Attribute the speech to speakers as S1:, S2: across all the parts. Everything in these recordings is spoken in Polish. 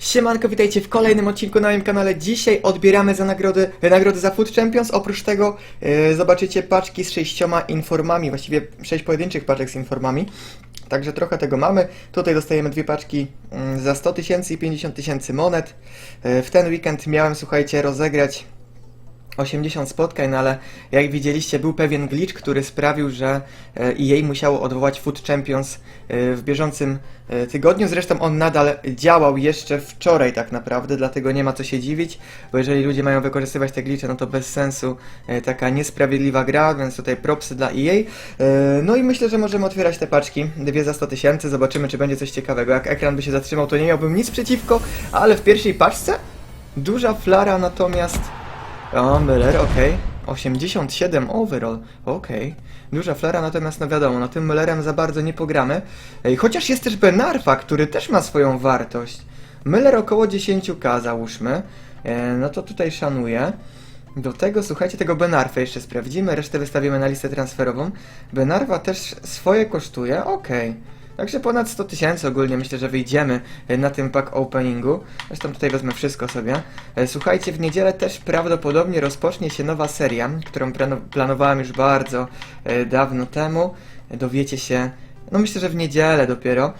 S1: Siemanko, witajcie w kolejnym odcinku na moim kanale. Dzisiaj odbieramy za nagrody, nagrody za Food Champions. Oprócz tego e, zobaczycie paczki z sześcioma informami, właściwie sześć pojedynczych paczek z informami. Także trochę tego mamy. Tutaj dostajemy dwie paczki mm, za 100 tysięcy i 50 tysięcy monet. E, w ten weekend miałem, słuchajcie, rozegrać 80 spotkań, no ale jak widzieliście, był pewien glitch, który sprawił, że EA musiało odwołać Food Champions e, w bieżącym e, tygodniu. Zresztą on nadal działał jeszcze wczoraj tak naprawdę, dlatego nie ma co się dziwić, bo jeżeli ludzie mają wykorzystywać te glitche, no to bez sensu e, taka niesprawiedliwa gra, więc tutaj propsy dla EA. No i myślę, że możemy otwierać te paczki, dwie za 100 tysięcy, zobaczymy czy będzie coś ciekawego. Jak ekran by się zatrzymał, to nie miałbym nic przeciwko, ale w pierwszej paczce duża flara natomiast... O, Müller, okej. 87 overall, okej. Duża flera, natomiast no wiadomo, no tym Müllerem za bardzo nie pogramy. Ej, chociaż jest też Benarfa, który też ma swoją wartość. Müller około 10k załóżmy. E, no to tutaj szanuję. Do tego, słuchajcie, tego Benarfa jeszcze sprawdzimy, resztę wystawimy na listę transferową. Benarfa też swoje kosztuje, okej. Także ponad 100 tysięcy ogólnie myślę, że wyjdziemy e, na tym pack openingu. Zresztą tutaj wezmę wszystko sobie. E, Słuchajcie, w niedzielę też prawdopodobnie rozpocznie się nowa seria, którą plano- planowałem już bardzo e, dawno temu. Dowiecie się, no myślę, że w niedzielę dopiero,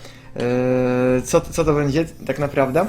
S1: co, co to będzie tak naprawdę.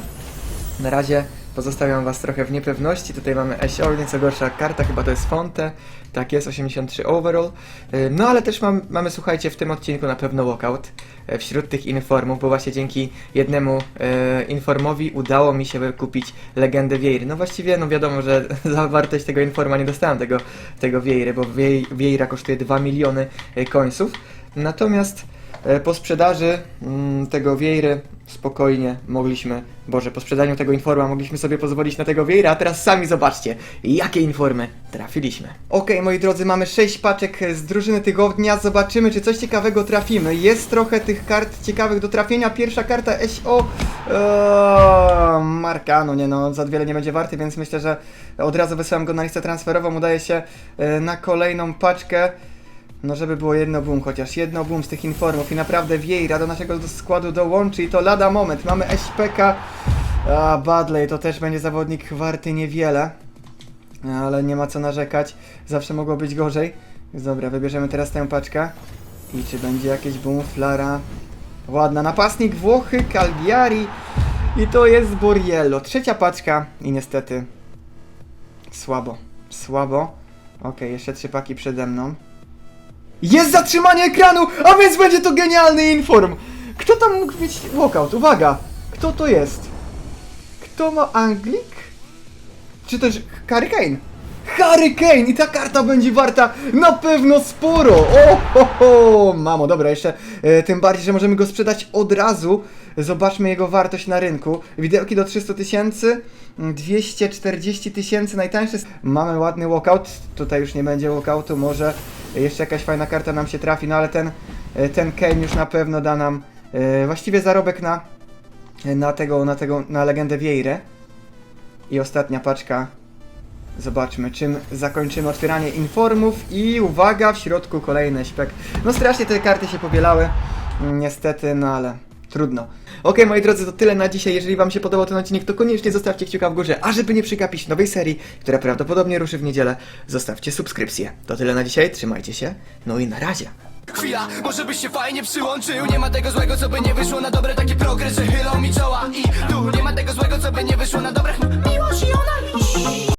S1: Na razie pozostawiam Was trochę w niepewności. Tutaj mamy Esio, nieco gorsza karta, chyba to jest Fonte. Tak jest, 83 overall. Yy, No ale też mam, mamy, słuchajcie, w tym odcinku na pewno walkout yy, wśród tych informów, bo właśnie dzięki jednemu yy, informowi udało mi się wykupić legendę Wiejry. No właściwie, no wiadomo, że za wartość tego informa nie dostałem tego, tego Wiejry, bo Wiej, Wiejra kosztuje 2 miliony końców. Natomiast E, Po sprzedaży mm, tego wiejry spokojnie mogliśmy, Boże, po sprzedaniu tego informa mogliśmy sobie pozwolić na tego wiejra, a teraz sami zobaczcie, jakie informy trafiliśmy. Okej, moi drodzy, mamy 6 paczek z drużyny tygodnia, zobaczymy, czy coś ciekawego trafimy. Jest trochę tych kart ciekawych do trafienia. Pierwsza karta SO eee, Markano, nie no, za wiele nie będzie warty, więc myślę, że od razu wysyłam go na listę transferową, udaje się e, na kolejną paczkę. No żeby było jedno boom, chociaż jedno boom z tych informów i naprawdę Vieira do naszego składu dołączy i to lada moment. Mamy SPK, a Badley to też będzie zawodnik warty niewiele, ale nie ma co narzekać, zawsze mogło być gorzej. Dobra, wybierzemy teraz tę paczkę i czy będzie jakieś boom, flara, ładna, napastnik Włochy, Calgiari i to jest Borriello. Trzecia paczka i niestety słabo, słabo. Okej, jeszcze trzy paki przede mną. Jest zatrzymanie ekranu, a więc będzie to genialny inform! Kto tam mógł mieć walkout? Uwaga! Kto to jest? Kto ma Anglik? Czy też? Harry Kane! I ta karta będzie warta na pewno sporo! O, ho, ho. Mamo, dobra, jeszcze e, tym bardziej, że możemy go sprzedać od razu. Zobaczmy jego wartość na rynku. Widełki do 300 tysięcy, 240 tysięcy, najtańszy. Mamy ładny walkout, tutaj już nie będzie walkoutu, może jeszcze jakaś fajna karta nam się trafi, no ale ten, e, ten Kane już na pewno da nam e, właściwie zarobek na, na tego, na tego, na legendę Vieirę. I ostatnia paczka. Zobaczmy, czym zakończymy otwieranie informów i uwaga, w środku kolejny śpek. No strasznie te karty się powielały, mm, niestety, no ale trudno. Okej, moi drodzy, to tyle na dzisiaj. Jeżeli wam się podobał ten odcinek, to koniecznie zostawcie kciuka w górze, a żeby nie przegapić nowej serii, która prawdopodobnie ruszy w niedzielę, zostawcie subskrypcję. To tyle na dzisiaj, trzymajcie się, no i na razie.
S2: Chwila, może byś się fajnie przyłączył Nie ma tego złego, co by nie wyszło na dobre Taki progres, że chylą mi czoła I tu nie ma tego złego, co by nie wyszło na dobre Miło